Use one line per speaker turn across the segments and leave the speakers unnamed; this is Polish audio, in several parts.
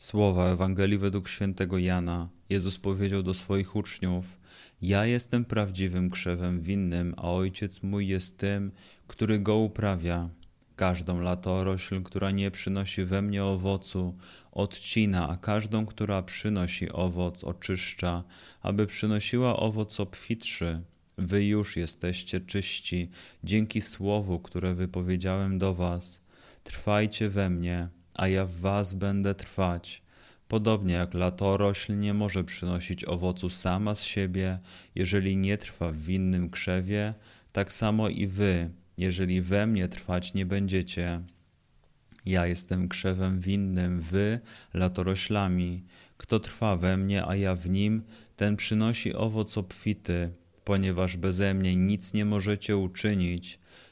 Słowa Ewangelii według świętego Jana. Jezus powiedział do swoich uczniów: ja jestem prawdziwym krzewem winnym, a ojciec mój jest tym, który go uprawia. Każdą latorośl, która nie przynosi we mnie owocu, odcina, a każdą, która przynosi owoc, oczyszcza, aby przynosiła owoc obfitszy. Wy już jesteście czyści dzięki słowu, które wypowiedziałem do was. Trwajcie we mnie, a ja w was będę trwać. Podobnie jak latorośl nie może przynosić owocu sama z siebie, jeżeli nie trwa w winnym krzewie, tak samo i wy, jeżeli we mnie trwać nie będziecie. Ja jestem krzewem winnym, wy latoroślami. Kto trwa we mnie, a ja w nim, ten przynosi owoc obfity, ponieważ beze mnie nic nie możecie uczynić.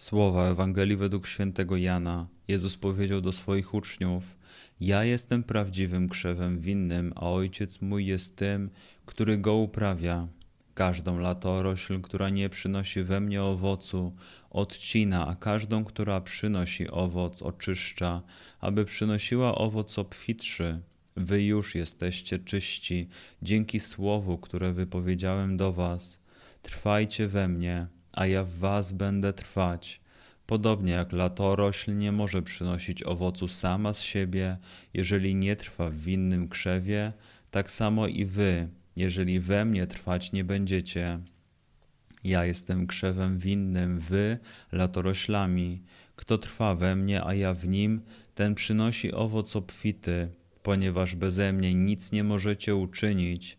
Słowa Ewangelii według świętego Jana. Jezus powiedział do swoich uczniów: Ja jestem prawdziwym krzewem winnym, a ojciec mój jest tym, który go uprawia. Każdą latorośl, która nie przynosi we mnie owocu, odcina, a każdą, która przynosi owoc, oczyszcza, aby przynosiła owoc obfitszy. Wy już jesteście czyści dzięki słowu, które wypowiedziałem do was. Trwajcie we mnie a ja w was będę trwać. Podobnie jak latorośl nie może przynosić owocu sama z siebie, jeżeli nie trwa w winnym krzewie, tak samo i wy, jeżeli we mnie trwać nie będziecie. Ja jestem krzewem winnym, wy latoroślami. Kto trwa we mnie, a ja w nim, ten przynosi owoc obfity, ponieważ beze mnie nic nie możecie uczynić.